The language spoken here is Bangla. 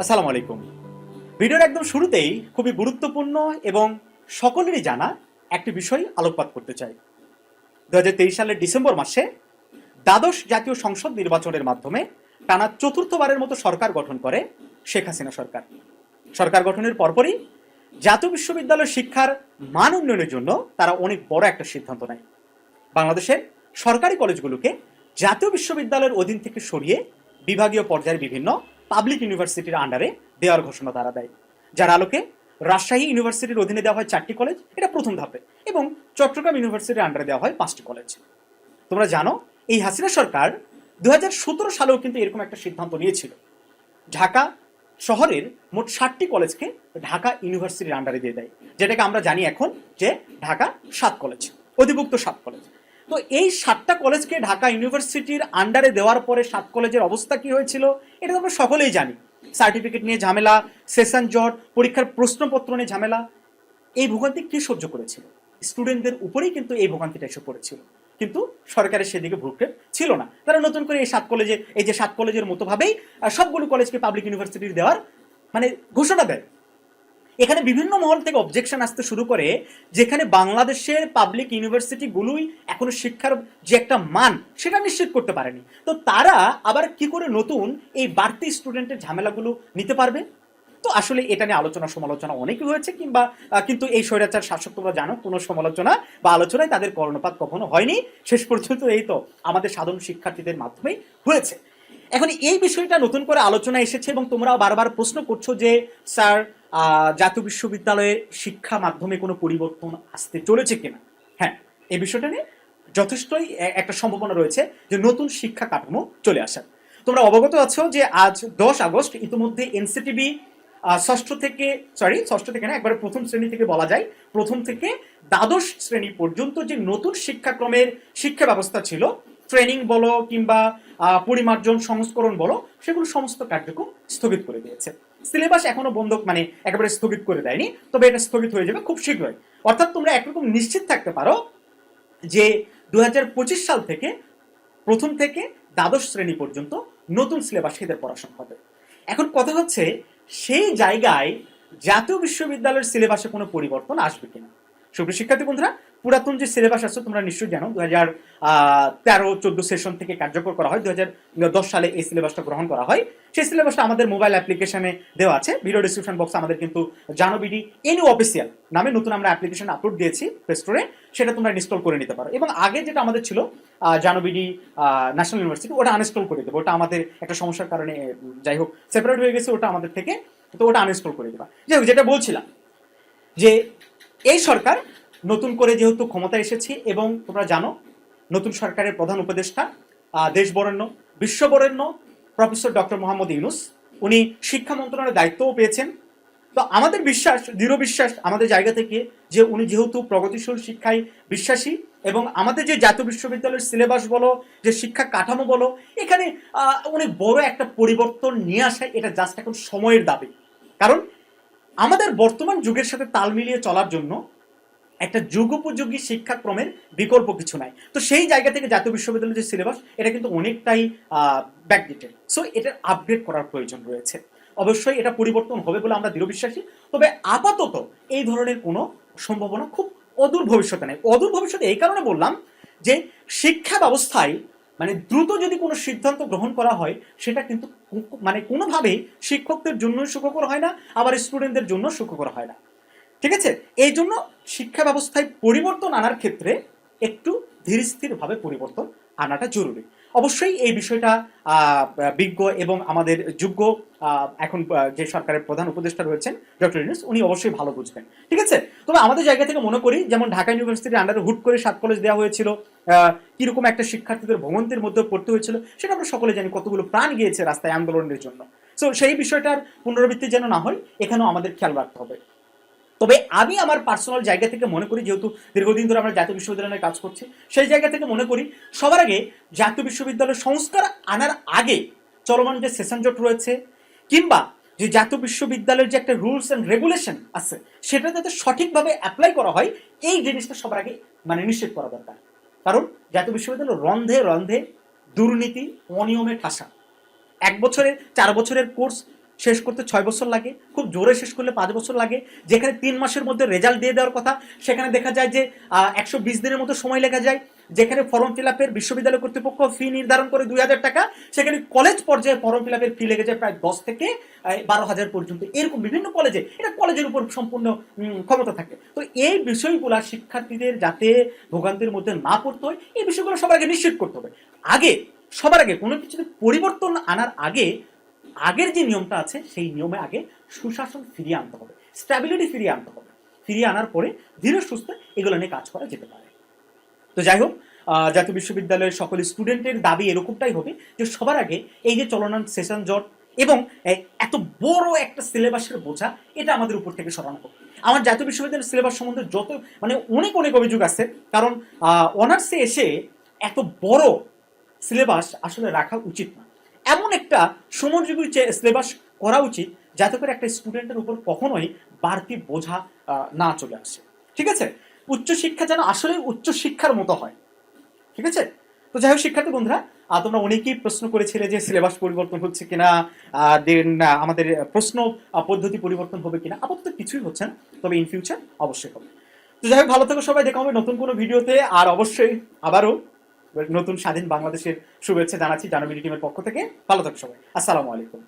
আসসালামু আলাইকুম। ভিডিওর একদম শুরুতেই খুবই গুরুত্বপূর্ণ এবং সকলেরই জানা একটি বিষয় আলোকপাত করতে চাই। দু হাজার তেইশ সালের ডিসেম্বর মাসে দ্বাদশ জাতীয় সংসদ নির্বাচনের মাধ্যমে টানা চতুর্থবারের মতো সরকার গঠন করে শেখ হাসিনা সরকার। সরকার গঠনের পরপরই জাতীয় বিশ্ববিদ্যালয়ের শিক্ষার মান উন্নয়নের জন্য তারা অনেক বড় একটা সিদ্ধান্ত নেয়। বাংলাদেশের সরকারি কলেজগুলোকে জাতীয় বিশ্ববিদ্যালয়ের অধীন থেকে সরিয়ে বিভাগীয় পর্যায়ের বিভিন্ন পাবলিক ইউনিভার্সিটির আন্ডারে দেওয়ার ঘোষণা তারা দেয়। যার আলোকে রাজশাহী ইউনিভার্সিটির অধীনে দেওয়া হয় চারটি কলেজ এটা প্রথম ধাপে, এবং চট্টগ্রাম ইউনিভার্সিটির আন্ডারে দেওয়া হয় পাঁচটি কলেজ তোমরা জানো, এই হাসিনা সরকার দু হাজার সতেরো সালেও কিন্তু এরকম একটা সিদ্ধান্ত নিয়েছিল। ঢাকা শহরের মোট ষাটটি কলেজকে ঢাকা ইউনিভার্সিটির আন্ডারে দিয়ে দেয়, যেটাকে আমরা জানি এখন যে ঢাকা সাত কলেজ অধিভুক্ত সাত কলেজ তো এই সাতটা কলেজকে ঢাকা ইউনিভার্সিটির আন্ডারে দেওয়ার পরে সাত কলেজের অবস্থা কি হয়েছিল, এটা তো আমরা সকলেই জানি। সার্টিফিকেট নিয়ে ঝামেলা সেশন জট, পরীক্ষার প্রশ্নপত্র নিয়ে ঝামেলা, এই ভোগান্তি কে সহ্য করেছিল? স্টুডেন্টদের উপরেই কিন্তু এই ভোগান্তিটা এসে পড়েছিল। কিন্তু সরকারের সেদিকে ভ্রুক্ষেপ ছিল না। তারা নতুন করে এই সাত কলেজে, এই যে সাত কলেজের মতো ভাবেই সবগুলো কলেজকে পাবলিক ইউনিভার্সিটির দেওয়ার মানে ঘোষণা দেয়। এখানে বিভিন্ন মহল থেকে অবজেকশন আসতে শুরু করে, যেখানে বাংলাদেশের পাবলিক ইউনিভার্সিটিগুলোই এখনও শিক্ষার যে একটা মান, সেটা নিশ্চিত করতে পারেনি। তো তারা আবার কি করে নতুন এই বাড়তি স্টুডেন্টের ঝামেলাগুলো নিতে পারবে? তো আসলে এটা নিয়ে আলোচনা সমালোচনা অনেকই হয়েছে, কিংবা কিন্তু এই স্বৈরাচার শাসক তোমরা জানো, কোনো সমালোচনা বা আলোচনায় তাদের কর্ণপাত কখনো হয়নি। শেষ পর্যন্ত এই তো আমাদের সাধারণ শিক্ষার্থীদের মাধ্যমেই হয়েছে। এখন এই বিষয়টা নতুন করে আলোচনা এসেছে এবং তোমরা বারবার প্রশ্ন করছ যে, স্যার জাতীয় বিশ্ববিদ্যালয়ের শিক্ষা মাধ্যমে কোনো পরিবর্তন আসতে চলেছে কিনা? হ্যাঁ এই বিষয়টা নিয়ে যথেষ্টই একটা সম্ভাবনা রয়েছে যে নতুন শিক্ষা কাঠামো চলে আসার। তোমরা অবগত আছো যে আজ দশ আগস্ট, ইতিমধ্যে এনসিটিভি ষষ্ঠ থেকে, সরি, ষষ্ঠ থেকে না, একবারে প্রথম শ্রেণি থেকে বলা যায়, প্রথম থেকে দ্বাদশ শ্রেণি পর্যন্ত যে নতুন শিক্ষাক্রমের শিক্ষা ব্যবস্থা ছিল ট্রেনিং বলো কিংবা পরিমার্জন, সংস্করণ বলো, সেগুলো সমস্ত কার্যক্রম স্থগিত করে দিয়েছে। সিলেবাস এখনও বন্ধ মানে একেবারে স্থগিত করে দেয়নি, তবে এটা স্থগিত হয়ে যাবে খুব শীঘ্রই। অর্থাৎ তোমরা একরকম নিশ্চিত থাকতে পারো যে দু হাজার পঁচিশ সাল থেকে প্রথম থেকে দ্বাদশ শ্রেণি পর্যন্ত নতুন সিলেবাস এদের পড়াশোনা হবে। এখন কথা হচ্ছে, সেই জায়গায় জাতীয় বিশ্ববিদ্যালয়ের সিলেবাসে কোনো পরিবর্তন আসবে কিনা? সুপ্রিয় শিক্ষার্থী বন্ধুরা, পুরাতন যে সিলেবাস আছে, তোমরা নিশ্চয়ই জানো দু হাজার তেরো, চোদ্দ সেশন থেকে কার্যকর করা হয়। দু দশ সালে এই সিলেবাসটা গ্রহণ করা হয়। সেই সিলেবাসটা আমাদের মোবাইল অ্যাপ্লিকেশনে দেওয়া আছে। ভিডিও ডিসক্রিপশন বক্সে আমাদের কিন্তু জানোবিডি এনইউ অফিসিয়াল নামে নতুন আমরা অ্যাপ্লিকেশন আপলোড দিয়েছি প্লে স্টোরে সেটা তোমরা ইনস্টল করে নিতে পারো। এবং আগে যেটা আমাদের ছিল জানোবিডি ন্যাশনাল ইউনিভার্সিটি ওটা আনইনস্টল করে দেবো। ওটা আমাদের একটা সমস্যার কারণে যাই হোক সেপারেট হয়ে গেছে, ওটা আমাদের থেকে, তো ওটা আনইনস্টল করে দেবা। যাই হোক, যেটা বলছিলাম যে এই সরকার নতুন করে যেহেতু ক্ষমতা এসেছে এবং তোমরা জানো নতুন সরকারের প্রধান উপদেষ্টা আহ, দেশ বরেণ্য বিশ্ব বরেণ্য প্রফেসর ডক্টর মোহাম্মদ ইউনুস উনি শিক্ষা মন্ত্রণালয়ের দায়িত্বও পেয়েছেন। তো আমাদের বিশ্বাস দৃঢ় বিশ্বাস আমাদের জায়গা থেকে যে উনি যেহেতু প্রগতিশীল শিক্ষায় বিশ্বাসী এবং আমাদের যে জাতীয় বিশ্ববিদ্যালয়ের সিলেবাস বলো যে শিক্ষা কাঠামো বলো এখানে অনেক বড় একটা পরিবর্তন নিয়ে আসা এটা জাস্ট এখন সময়ের দাবি। কারণ আমাদের বর্তমান যুগের সাথে তাল মিলিয়ে চলার জন্য একটা যুগোপযোগী শিক্ষাক্রমের বিকল্প কিছু নাই। তো সেই জায়গা থেকে জাতীয় বিশ্ববিদ্যালয়ের যে সিলেবাস, এটা কিন্তু অনেকটাই ব্যাকডেটেড সো এটার আপগ্রেড করার প্রয়োজন রয়েছে। অবশ্যই এটা পরিবর্তন হবে বলে আমরা দৃঢ় বিশ্বাসী। তবে আপাতত এই ধরনের কোনো সম্ভাবনা খুব অদূর ভবিষ্যতে নেই। অদূর ভবিষ্যতে এই কারণে বললাম যে শিক্ষা ব্যবস্থায় মানে দ্রুত যদি কোনো সিদ্ধান্ত গ্রহণ করা হয়, সেটা কিন্তু মানে কোনোভাবেই শিক্ষকদের জন্য সুখকর হয় না, আবার স্টুডেন্টদের জন্য সুখকর হয় না। ঠিক আছে? এই জন্য শিক্ষা ব্যবস্থায় পরিবর্তন আনার ক্ষেত্রে একটু ধীরস্থিরভাবে পরিবর্তন আনাটা জরুরি। অবশ্যই এই বিষয়টা বিজ্ঞ এবং আমাদের যোগ্য এখন যে সরকারের প্রধান উপদেষ্টা রয়েছেন ডক্টর ইউনুস, উনি অবশ্যই ভালো বুঝবেন। ঠিক আছে? তবে আমাদের জায়গা থেকে মনে করি, যেমন ঢাকা ইউনিভার্সিটির আন্ডারে হুট করে সাত কলেজ দেওয়া হয়েছিল কীরকম একটা শিক্ষার্থীদের ভ্রমন্তের মধ্যে পড়তে হয়েছিল, সেটা আমরা সকলে জানি কতগুলো প্রাণ গিয়েছে রাস্তায় আন্দোলনের জন্য। সো সেই বিষয়টার পুনরাবৃত্তি যেন না হয়, এখানেও আমাদের খেয়াল রাখতে হবে। তবে আমি আমার পার্সোনাল জায়গা থেকে মনে করি, যেহেতু দীর্ঘদিন ধরে আমরা জাতীয় বিশ্ববিদ্যালয়ে কাজ করছি, সেই জায়গা থেকে মনে করি সবার আগে জাতীয় বিশ্ববিদ্যালয় সংস্কার আনার আগে চলমান যে সেশন জট রয়েছে, কিংবা যে জাতীয় বিশ্ববিদ্যালয়ের যে একটা রুলস অ্যান্ড রেগুলেশন আছে, সেটা যাতে সঠিকভাবে অ্যাপ্লাই করা হয়, এই জিনিসটা সবার আগে মানে নিশ্চিত করা দরকার। কারণ জাতীয় বিশ্ববিদ্যালয় রন্ধে রন্ধে দুর্নীতি, অনিয়মে ঠাসা। এক বছরের, চার বছরের কোর্স শেষ করতে ছয় বছর লাগে, খুব জোরে শেষ করলে পাঁচ বছর লাগে। যেখানে তিন মাসের মধ্যে রেজাল্ট দিয়ে দেওয়ার কথা, সেখানে দেখা যায় যে একশো বিশ দিনের মতো সময় লেগে যায়। যেখানে ফর্ম ফিল আপের বিশ্ববিদ্যালয় কর্তৃপক্ষ ফি নির্ধারণ করে দুই হাজার টাকা, সেখানে কলেজ পর্যায়ে ফর্ম ফিল আপের ফি লেগে যায় প্রায় দশ থেকে বারো হাজার পর্যন্ত। এরকম বিভিন্ন কলেজে এটা কলেজের উপর সম্পূর্ণ ক্ষমতা থাকে। তো এই বিষয়গুলো শিক্ষার্থীদের যাতে ভোগান্তির মধ্যে না পড়তে হয়, এই বিষয়গুলো সবার আগে নিশ্চিত করতে হবে। আগে, সবার আগে কোনো কিছুতে পরিবর্তন আনার আগে আগের যে নিয়মটা আছে, সেই নিয়মে আগে সুশাসন ফিরিয়ে আনতে হবে। স্ট্যাবিলিটি ফিরিয়ে আনতে হবে। ফিরিয়ে আনার পরে ধীরে সুস্থ এগুলো নিয়ে কাজ করা যেতে পারে। তো যাই হোক জাতীয় বিশ্ববিদ্যালয়ের সকল স্টুডেন্টের দাবি এরকমটাই হবে যে সবার আগে এই যে চলমান সেশন জট এবং এত বড় একটা সিলেবাসের বোঝা, এটা আমাদের উপর থেকে সরানো হোক। আমার জাতীয় বিশ্ববিদ্যালয়ের সিলেবাস সম্বন্ধে যত মানে অনেক অনেক অভিযোগ আছে। কারণ অনার্সে এসে এত বড় সিলেবাস আসলে রাখা উচিত না। এমন একটা সমযোগী সিলেবাস করা উচিত, যাতে করে একটা স্টুডেন্টের উপর কখনোই বাড়তি বোঝা না চলে আসে। ঠিক আছে? উচ্চশিক্ষা যেন আসলে উচ্চশিক্ষার মতো হয়। ঠিক আছে? তো যাই হোক, শিক্ষার্থী বন্ধুরা তোমরা অনেকেই প্রশ্ন করেছিলে যে সিলেবাস পরিবর্তন হচ্ছে কিনা দেন আমাদের প্রশ্ন পদ্ধতি পরিবর্তন হবে কিনা, আপাতত কিছুই হচ্ছে না, তবে ইন ফিউচার অবশ্যই হবে। তো যাই হোক, ভালো থেকো সবাই, দেখা হবে নতুন কোনো ভিডিওতে আর অবশ্যই আবারও নতুন স্বাধীন বাংলাদেশের শুভেচ্ছা জানাচ্ছি জানাবিলি টিমের পক্ষ থেকে। ভালো থাকো সবাই। আসসালামু আলাইকুম।